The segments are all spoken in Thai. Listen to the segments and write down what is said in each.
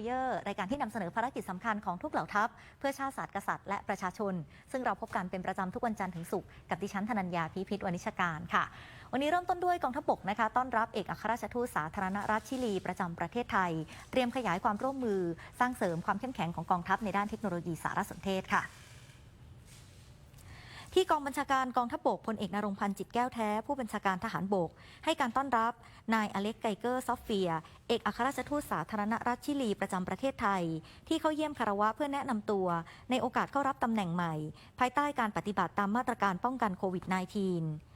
r i e r รายการที่นำเสนอภารกิจสำคัญของทุกเหล่าทัพ เพื่อชาติศาสตร์กษัตริย์และประชาชน ซึ่งเราพบกันเป็นประจำทุกวันจันทร์ถึงศุกร์กับดิฉันธนัญญาพิพิธวณิชการค่ะ วันนี้เริ่มต้นด้วยกองทัพบกนะคะ ต้อนรับเอกอัครราชทูตสาธารณรัฐชิลีประจำประเทศไทย เตรียมขยายความร่วมมือ สร้างเสริมความเข้มแข็งของกองทัพในด้านเทคโนโลยีสารสนเทศค่ะ ที่กองบัญชาการกองทัพบกพลเอกนรงพันธ์จิตแก้วแท้ ผู้บัญชาการทหารบก ให้การต้อนรับ นายอเล็กไกเกอร์ซอฟเฟีย เอกอัครราชทูตสาธารณรัฐชิลีประจำประเทศไทย ที่เข้าเยี่ยมคารวะเพื่อแนะนำตัว ในโอกาสเข้ารับตำแหน่งใหม่ ภายใต้การปฏิบัติตามมาตรการป้องกันโควิด -19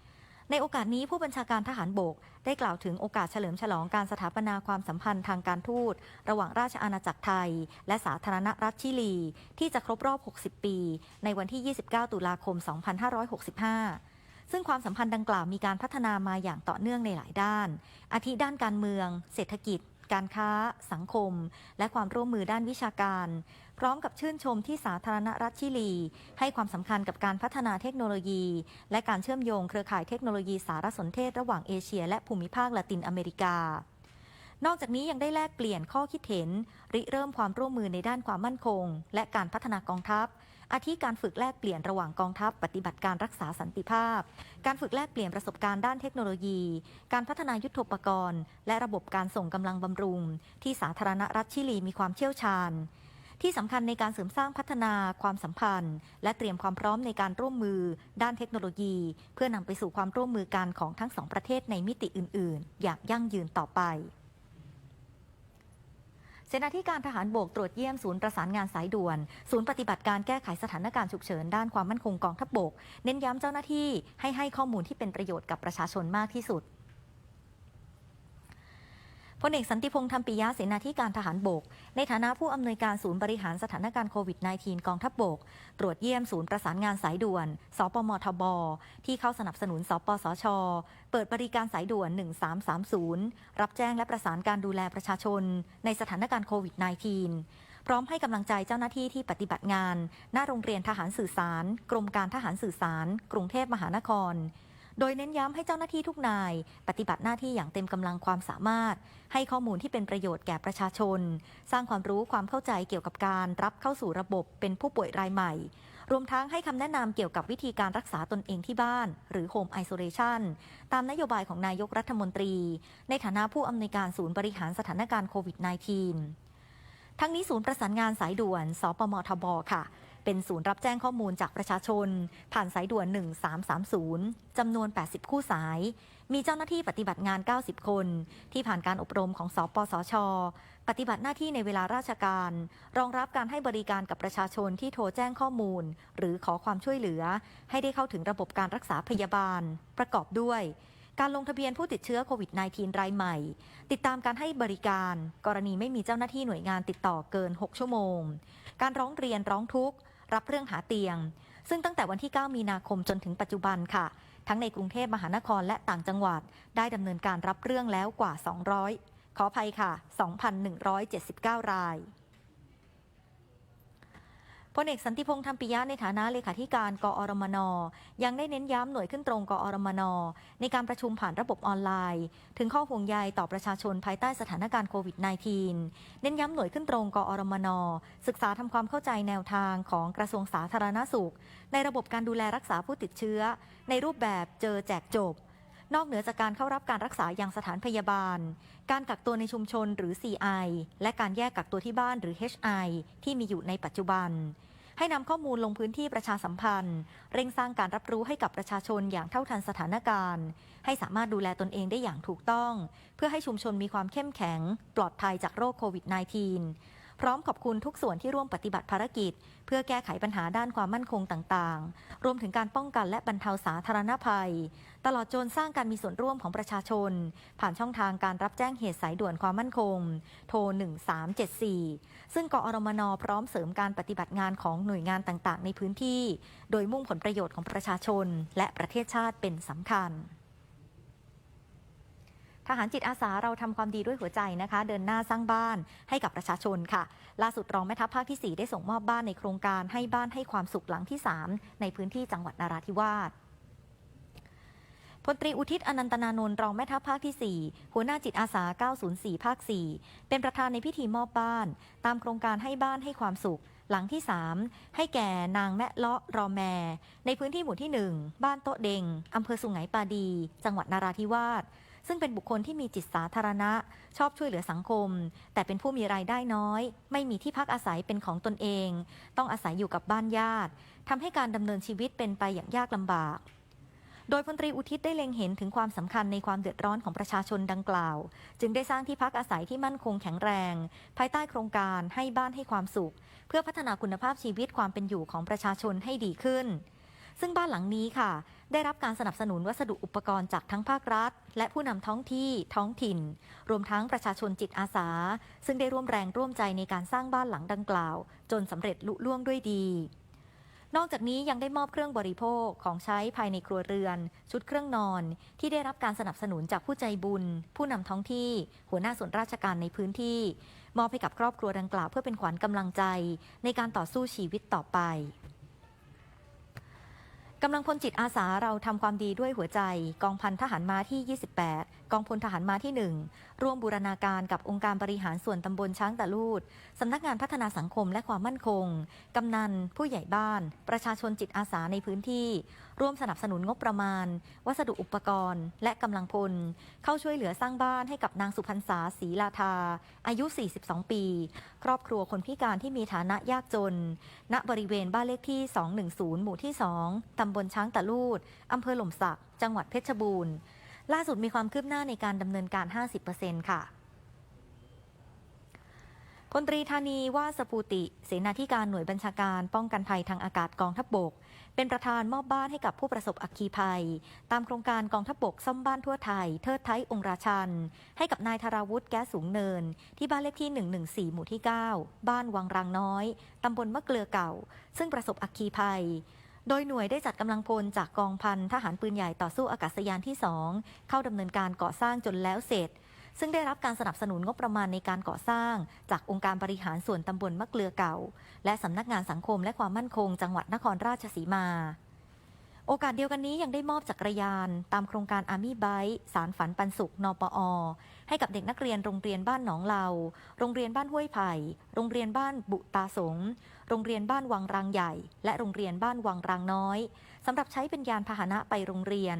ในโอกาสนี้ผู้บัญชาการทหารบก ได้กล่าวถึงโอกาสเฉลิมฉลองการสถาปนาความสัมพันธ์ทางการทูต ระหว่างราชอาณาจักรไทย และสาธารณรัฐชิลี ที่จะครบรอบ 60 ปี ในวันที่ 29 ตุลาคม 2565ซึ่งความสัมพันธ์ดังกล่าวมีการพัฒนามาอย่างต่อเนื่องในหลายด้าน อาทิด้านการเมือง เศรษฐกิจ การค้า สังคม และความร่วมมือด้านวิชาการ พร้อมกับชื่นชมที่สาธารณรัฐชิลี ให้ความสำคัญกับการพัฒนาเทคโนโลยี และการเชื่อมโยงเครือข่ายเทคโนโลยีสารสนเทศระหว่างเอเชีย และภูมิภาคละตินอเมริกา นอกจากนี้ยังได้แลกเปลี่ยนข้อคิดเห็น ริเริ่มความร่วมมือในด้านความมั่นคง และการพัฒนากองทัพ อาทิการฝึกแลกเปลี่ยนระหว่างกองทัพปฏิบัติการรักษาสันติภาพ การฝึกแลกเปลี่ยนประสบการณ์ด้านเทคโนโลยี การพัฒนายุทธปกรณ์ และระบบการส่งกำลังบำรุง ที่สาธารณรัฐชิลีมีความเชี่ยวชาญที่สำคัญในการเสริมสร้างพัฒนาความสัมพันธ์ และเตรียมความพร้อมในการร่วมมือ ด้านเทคโนโลยี เพื่อนำไปสู่ความร่วมมือกันของทั้งสองประเทศในมิติอื่น ๆ อย่างยั่งยืนต่อไป เสนาธิการทหารบกตรวจเยี่ยมศูนย์ประสานงานสายด่วน ศูนย์ปฏิบัติการแก้ไขสถานการณ์ฉุกเฉินด้านความมั่นคงกองทัพบกเน้นย้ำเจ้าหน้าที่ให้ให้ข้อมูลที่เป็นประโยชน์กับประชาชนมากที่สุด พลเอกสันติพงษ์ธรรมปิยะเสนาธิการทหารบก ในฐานะผู้อำนวยการศูนย์บริหารสถานการณ์โควิด -19 กองทัพบก ตรวจเยี่ยมศูนย์ประสานงานสายด่วน สปมทบ ที่เข้าสนับสนุน สปสช เปิดบริการสายด่วน 1330 รับแจ้งและประสานการดูแลประชาชน ในสถานการณ์โควิด -19 พร้อมให้กำลังใจเจ้าหน้าที่ที่ปฏิบัติงาน หน้าโรงเรียนทหารสื่อสาร กรมการทหารสื่อสาร กรุงเทพมหานคร โดยเน้นย้ำให้เจ้าหน้าที่ทุกนาย ปฏิบัติหน้าที่อย่างเต็มกำลังความสามารถ ให้ข้อมูลที่เป็นประโยชน์แก่ประชาชน สร้างความรู้ความเข้าใจเกี่ยวกับการรับเข้าสู่ระบบเป็นผู้ป่วยรายใหม่ รวมทั้งให้คำแนะนำเกี่ยวกับวิธีการรักษาตนเองที่บ้าน หรือ Home Isolation ตามนโยบายของนายกรัฐมนตรี ในฐานะผู้อำนวยการศูนย์บริหารสถานการณ์โควิด -19 ทั้งนี้ศูนย์ประสานงานสายด่วน สปมทบค่ะ เป็นศูนย์รับแจ้งข้อมูลจากประชาชน ผ่านสายด่วน 1330 จำนวน 80 คู่สาย มีเจ้าหน้าที่ปฏิบัติงาน 90 คน ที่ผ่านการอบรมของสปสช ปฏิบัติหน้าที่ในเวลาราชการ รองรับการให้บริการกับประชาชนที่โทรแจ้งข้อมูล หรือขอความช่วยเหลือ ให้ได้เข้าถึงระบบการรักษาพยาบาล ประกอบด้วยการลงทะเบียนผู้ติดเชื้อโควิด -19 รายใหม่ ติดตามการให้บริการ กรณีไม่มีเจ้าหน้าที่หน่วยงานติดต่อเกิน 6 ชั่วโมง การร้องเรียนร้องทุกข์ รับเรื่องหาเตียง ซึ่งตั้งแต่วันที่ 9 มีนาคมจนถึงปัจจุบันค่ะ ทั้งในกรุงเทพมหานครและต่างจังหวัด ได้ดำเนินการรับเรื่องแล้วกว่า 200 ขออภัยค่ะ 2,179 ราย พลเอกสันติพงษ์ธรรมปิยะในฐานะเลขาธิการ กอรมน ยังได้เน้นย้ำหน่วยขึ้นตรง กอรมน ในการประชุมผ่านระบบออนไลน์ ถึงข้อห่วงใยต่อประชาชนภายใต้สถานการณ์โควิด -19 เน้นย้ำหน่วยขึ้นตรง กอรมน ศึกษาทำความเข้าใจแนวทางของกระทรวงสาธารณสุข ในระบบการดูแลรักษาผู้ติดเชื้อ ในรูปแบบเจอแจกจบ นอกเหนือจากการเข้ารับการรักษาอย่างสถานพยาบาล การกักตัวในชุมชนหรือ CI และการแยกกักตัวที่บ้านหรือ HI ที่มีอยู่ในปัจจุบัน ให้นำข้อมูลลงพื้นที่ประชาสัมพันธ์ เร่งสร้างการรับรู้ให้กับประชาชนอย่างเท่าทันสถานการณ์ ให้สามารถดูแลตนเองได้อย่างถูกต้อง เพื่อให้ชุมชนมีความเข้มแข็ง ปลอดภัยจากโรคโควิด -19 พร้อมขอบคุณทุกส่วนที่ร่วมปฏิบัติภารกิจ เพื่อแก้ไขปัญหาด้านความมั่นคงต่างๆ รวมถึงการป้องกันและบรรเทาสาธารณภัย ตลอดจนสร้างการมีส่วนร่วมของประชาชน ผ่านช่องทางการรับแจ้งเหตุสายด่วนความมั่นคง โทร 1374 ซึ่งกอรมนพร้อมเสริมการปฏิบัติงานของหน่วยงานต่างๆ ในพื้นที่ โดยมุ่งผลประโยชน์ของประชาชน และประเทศชาติเป็นสำคัญ ทหารจิตอาสาเราทำความดีด้วยหัวใจนะคะ เดินหน้าสร้างบ้านให้กับประชาชนค่ะ ล่าสุดรองแม่ทัพภาคที่ 4 ได้ส่งมอบบ้านในโครงการให้บ้านให้ความสุขหลังที่ 3 ในพื้นที่จังหวัดนราธิวาสพลตรีอุทิศอนันตนานนท์รองแม่ทัพภาคที่ 4 หัวหน้าจิตอาสา 904 ภาค 4 เป็นประธานในพิธีมอบบ้าน ตามโครงการให้บ้านให้ความสุข หลังที่ 3 ให้แก่นางแมะเลาะรอแม ในพื้นที่หมู่ที่ 1 บ้านโต๊ะเดงอำเภอสุงไหงปาดี จังหวัดนาราธิวาส ซึ่งเป็นบุคคลที่มีจิตสาธารณะ ชอบช่วยเหลือสังคม แต่เป็นผู้มีรายได้น้อย ไม่มีที่พักอาศัยเป็นของตนเอง ต้องอาศัยอยู่กับบ้านญาติทำให้การดำเนินชีวิตเป็นไปอย่างยากลำบากโดยพลตรีอุทิศได้เล็งเห็นถึงความสำคัญในความเดือดร้อนของประชาชนดังกล่าว จึงได้สร้างที่พักอาศัยที่มั่นคงแข็งแรง ภายใต้โครงการให้บ้านให้ความสุข เพื่อพัฒนาคุณภาพชีวิตความเป็นอยู่ของประชาชนให้ดีขึ้น ซึ่งบ้านหลังนี้ค่ะ ได้รับการสนับสนุนวัสดุอุปกรณ์จากทั้งภาครัฐ และผู้นำท้องที่ท้องถิ่น รวมทั้งประชาชนจิตอาสา ซึ่งได้ร่วมแรงร่วมใจในการสร้างบ้านหลังดังกล่าว จนสำเร็จลุล่วงด้วยดี นอกจากนี้ยังได้มอบเครื่องบริโภคของใช้ภายในครัวเรือน ชุดเครื่องนอน ที่ได้รับการสนับสนุนจากผู้ใจบุญ ผู้นำท้องที่ หัวหน้าส่วนราชการในพื้นที่ มอบให้กับครอบครัวดังกล่าวเพื่อเป็นขวัญกำลังใจ ในการต่อสู้ชีวิตต่อไป กำลังพลจิตอาสาเราทำความดีด้วยหัวใจ กองพันทหารมาที่ 28 กองพลทหารมาที่ 1 ร่วมบูรณาการกับองค์การบริหารส่วนตำบลช้างตะลูดสำนักงานพัฒนาสังคมและความมั่นคง กำนัน ผู้ใหญ่บ้าน ประชาชนจิตอาสาในพื้นที่ ร่วมสนับสนุนงบประมาณ วัสดุอุปกรณ์ และกำลังพล เข้าช่วยเหลือสร้างบ้านให้กับนางสุพรรษาศรีลาทา อายุ 42 ปี ครอบครัวคนพิการที่มีฐานะยากจน ณบริเวณบ้านเลขที่ 210 หมู่ที่ 2ตำบลช้างตะลูดอำเภอหล่มสัก จังหวัดเพชรบูรณ์ ล่าสุดมีความคืบหน้าในการดำเนินการ 50%ค่ะพลตรีธานีว่าสปูติ เสนาธิการหน่วยบัญชาการป้องกันภัยทางอากาศกองทัพบกเป็นประธานมอบบ้านให้กับผู้ประสบอัคคีภัย ตามโครงการกองทัพบกซ่อมบ้านทั่วไทย เทิดไทยองราชัน ให้กับนายธาราวุฒิแก้สูงเนิน ที่บ้านเลขที่ 114 หมู่ที่ 9 บ้านวังรางน้อย ตำบลมะเกลือเก่า ซึ่งประสบอัคคีภัย โดยหน่วยได้จัดกำลังพลจากกองพันทหารปืนใหญ่ต่อสู้อากาศยานที่ 2 เข้าดำเนินการก่อสร้างจนแล้วเสร็จ ซึ่งได้รับการสนับสนุนงบประมาณในการก่อสร้าง จากองค์การบริหารส่วนตำบลมะเกลือเก่า และสำนักงานสังคมและความมั่นคง จังหวัดนครราชสีมา โอกาสเดียวกันนี้ยังได้มอบจักรยาน ตามโครงการอาร์มี่ไบค์สารฝันปันสุขนปอ ให้กับเด็กนักเรียนโรงเรียนบ้านหนองเหลาโรงเรียนบ้านห้วยไผ่ โรงเรียนบ้านบุตาสง โรงเรียนบ้านวังรางใหญ่ และโรงเรียนบ้านวังรางน้อยสำหรับใช้เป็นยานพาหนะไปโรงเรียน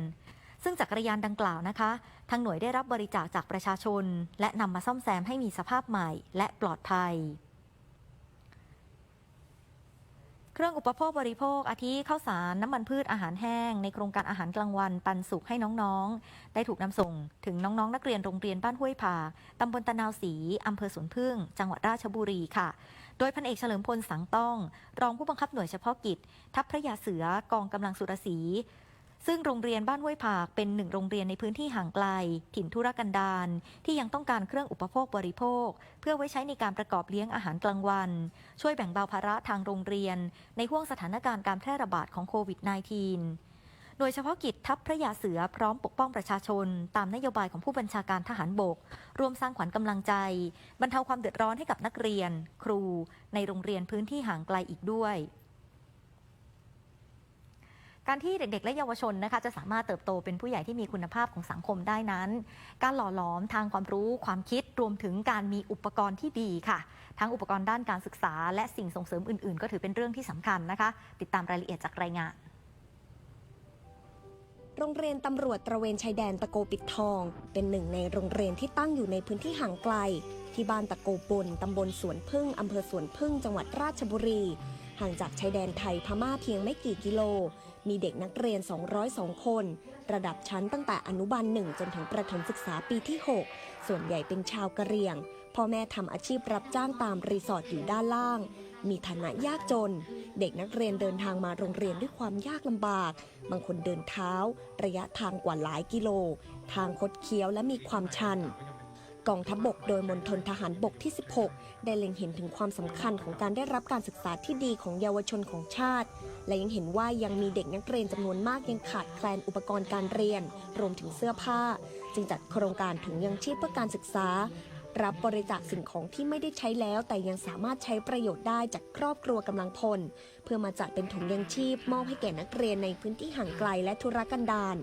ซึ่งจักรยานดังกล่าวนะคะ ทางหน่วยได้รับบริจาคจากประชาชน และนำมาซ่อมแซมให้มีสภาพใหม่ และปลอดภัย เครื่องอุปโภคบริโภค อาทิข้าวสารน้ำมันพืชอาหารแห้ง ในโครงการอาหารกลางวันปันสุขให้น้องๆ ได้ถูกนำส่ง ถึงน้องๆ นักเรียนโรงเรียนบ้านห้วยผาตำบลตะนาวศรีอำเภอสวนพึ่ง จังหวัดราชบุรีค่ะ โดยพันเอกเฉลิมพลสังต้อง รองผู้บังคับหน่วยเฉพาะกิจ ทัพพระยาเสือกองกำลังสุรศรี ซึ่งโรงเรียนบ้านห้วยผากเป็นหนึ่งโรงเรียนในพื้นที่ห่างไกล ถิ่นทุรกันดารที่ยังต้องการเครื่องอุปโภคบริโภค เพื่อไว้ใช้ในการประกอบเลี้ยงอาหารกลางวัน ช่วยแบ่งเบาภาระทางโรงเรียน ในห่วงสถานการณ์การแพร่ระบาดของโควิด -19 โดยเฉพาะกิจทัพพระยาเสือพร้อมปกป้องประชาชน ตามนโยบายของผู้บัญชาการทหารบก รวมสร้างขวัญกำลังใจ บรรเทาความเดือดร้อนให้กับนักเรียน ครู ในโรงเรียนพื้นที่ห่างไกลอีกด้วย การที่เด็กๆ และเยาวชนนะคะจะสามารถเติบโตเป็นผู้ใหญ่ที่มีคุณภาพของสังคมได้นั้น การหล่อหลอมทางความรู้ความคิดรวมถึงการมีอุปกรณ์ที่ดีค่ะ ทั้งอุปกรณ์ด้านการศึกษา และสิ่งส่งเสริมอื่นๆ ก็ถือเป็นเรื่องที่สำคัญนะคะ ติดตามรายละเอียดจากรายงาน โรงเรียนตำรวจตระเวนชายแดนตะโกปิดทอง เป็นหนึ่งในโรงเรียนที่ตั้งอยู่ในพื้นที่ห่างไกล ที่บ้านตะโกปนตำบลสวนพึ่งอำเภอสวนพึ่งจังหวัดราชบุรี ห่างจากชายแดนไทยพม่าเพียงไม่กี่กิโล มีเด็กนักเรียน 202 คน ระดับชั้นตั้งแต่อนุบาลหนึ่งจนถึงประถมศึกษาปีที่ 6 ส่วนใหญ่เป็นชาวกะเหรี่ยง พ่อแม่ทำอาชีพรับจ้างตามรีสอร์ทอยู่ด้านล่าง มีฐานะยากจน เด็กนักเรียนเดินทางมาโรงเรียนด้วยความยากลำบาก บางคนเดินเท้า ระยะทางกว่าหลายกิโล ทางคดเคี้ยวและมีความชัน กองทัพบบกโดยมณฑลทหารบกที่ 16 ได้เล็งเห็นถึงความสำคัญของการได้รับการศึกษาที่ดีของเยาวชนของชาติ และยังเห็นว่ายังมีเด็กนักเรียนจำนวนมากยังขาดแคลนอุปกรณ์การเรียน รวมถึงเสื้อผ้า จึงจัดโครงการถุงยังชีพเพื่อการศึกษา รับบริจาคสิ่งของที่ไม่ได้ใช้แล้ว แต่ยังสามารถใช้ประโยชน์ได้จากครอบครัวกำลังพล เพื่อมาจัดเป็นถุงยังชีพ มอบให้แก่นักเรียนในพื้นที่ห่างไกลและทุรกันดาร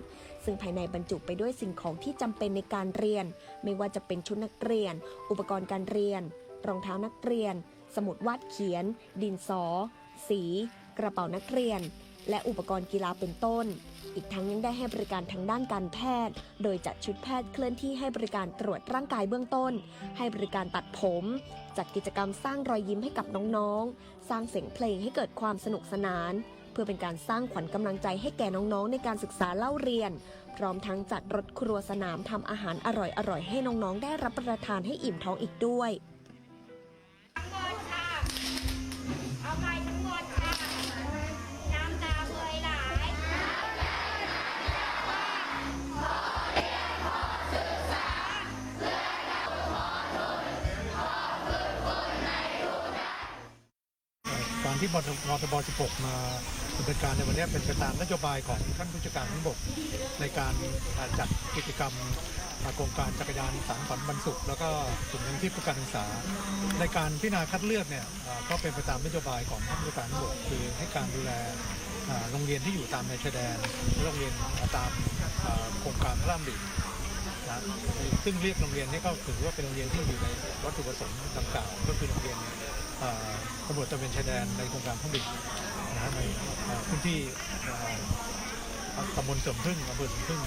ซึ่งภายในบรรจุไปด้วยสิ่งของที่จำเป็นในการเรียน ไม่ว่าจะเป็นชุดนักเรียน อุปกรณ์การเรียน รองเท้านักเรียน สมุดวาดเขียน ดินสอ สี กระเป๋านักเรียน และอุปกรณ์กีฬาเป็นต้น อีกทั้งยังได้ให้บริการทางด้านการแพทย์ โดยจัดชุดแพทย์เคลื่อนที่ให้บริการตรวจร่างกายเบื้องต้น ให้บริการตัดผม จัดกิจกรรมสร้างรอยยิ้มให้กับน้องๆ สร้างเสียงเพลงให้เกิดความสนุกสนานเพื่อเป็นการสร้างขวัญกำลังใจให้แก่น้องๆ ในการศึกษาเล่าเรียน พร้อมทั้งจัดรถครัวสนามทำอาหารอร่อยๆ ให้น้องๆ ได้รับประทานให้อิ่มท้องอีกด้วย การที่บทบทบ 16 มาดำเนินการในวันนี้เป็นไปตามนโยบายของท่านผู้จัดการทั้งบกในการจัดกิจกรรมโครงการจักรยานสารฝันบรรสุขแล้วก็ถุงยังชีพเพื่อการศึกษา ในการพิจารณาคัดเลือกเนี่ยก็เป็นไปตามนโยบายของท่านผู้จัดการทั้งบกคือให้การดูแลโรงเรียนที่อยู่ตามในชายแดนโรงเรียนตามโครงการพระรามดินะซึ่งเรียกโรงเรียนนี้ก็ถือว่าเป็นโรงเรียนที่อยู่ในวัตถุประสงค์ดังกล่าวก็คือโรงเรียน ตำรวจตะเวนชายแดนในโครงการพระบิดนะฮะในพื้นที่ตำบลเสริมพึ่งอำเภอเสริมพึ่ง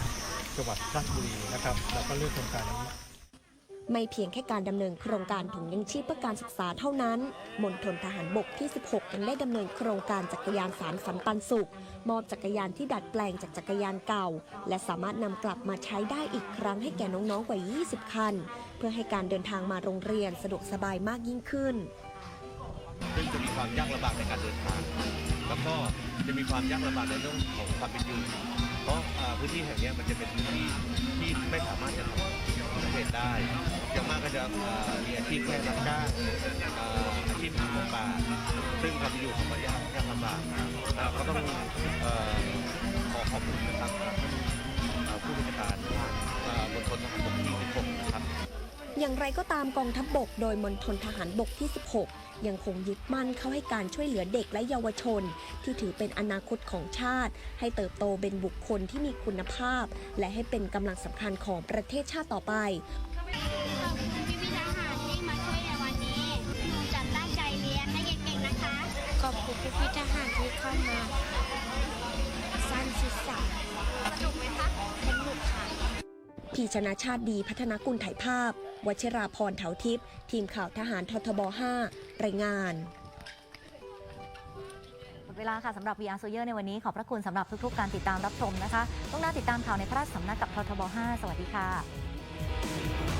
จังหวัดราชบุรีนะครับแล้วก็เลือกโครงการนี้ไม่เพียงแค่การดำเนินโครงการถุงยังชีพเพื่อการศึกษาเท่านั้น มณฑลทหารบกที่ 16 ยังได้ดำเนินโครงการจักรยานสารฝันปันสุข มอบจักรยานที่ดัดแปลงจากจักรยานเก่า และสามารถนำกลับมาใช้ได้อีกครั้งให้แก่น้องๆกว่า 20 คัน เพื่อให้การเดินทางมาโรงเรียนสะดวกสบายมากยิ่งขึ้น ความยากลำบากในการเดินทาง แล้วก็จะมีความยากลำบากในเรื่องของความเป็นอยู่ เพราะพื้นที่แห่งนี้มันจะเป็นพื้นที่ที่ไม่สามารถจะทำเกษตรได้อย่างมากก็จะมีอาชีพแค่รับจ้างอาชีพหาของป่าซึ่งความเป็นอยู่ของมันยากยากลำบากก็ต้องขอขอบคุณนะครับผู้บริการอ่ามณฑลทหารบกที่16นะครับ อย่างไรก็ตามกองทัพบบกโดยมณฑลทหารบกที่ 16 ยังคงยึดมั่นเข้าให้การช่วยเหลือเด็กและเยาวชน ที่ถือเป็นอนาคตของชาติ ให้เติบโตเป็นบุคคลที่มีคุณภาพ และให้เป็นกำลังสำคัญของประเทศชาติต่อไปขอบคุณพี่พี่ๆทหารที่มาช่วยในวันนี้หนูจะตั้งใจเรียนให้เก่งๆนะคะขอบคุณพี่พี่ๆทหารที่เข้ามาสร้างสีสันสนุกไหมคะสนุกค่ะพีชนะชาติดีพัฒนากุลถ่ายภาพ วชิราพรเถาทิพย์ทีมข่าวทหารททบ 5 รายงานหมดเวลาค่ะสำหรับ VR s o y e r ในวันนี้ขอบพระคุณสำหรับทุกๆ การติดตามรับชมนะคะ ต้องน่าติดตามข่าวในพระราชสำนักกับททบ 5 สวัสดีค่ะ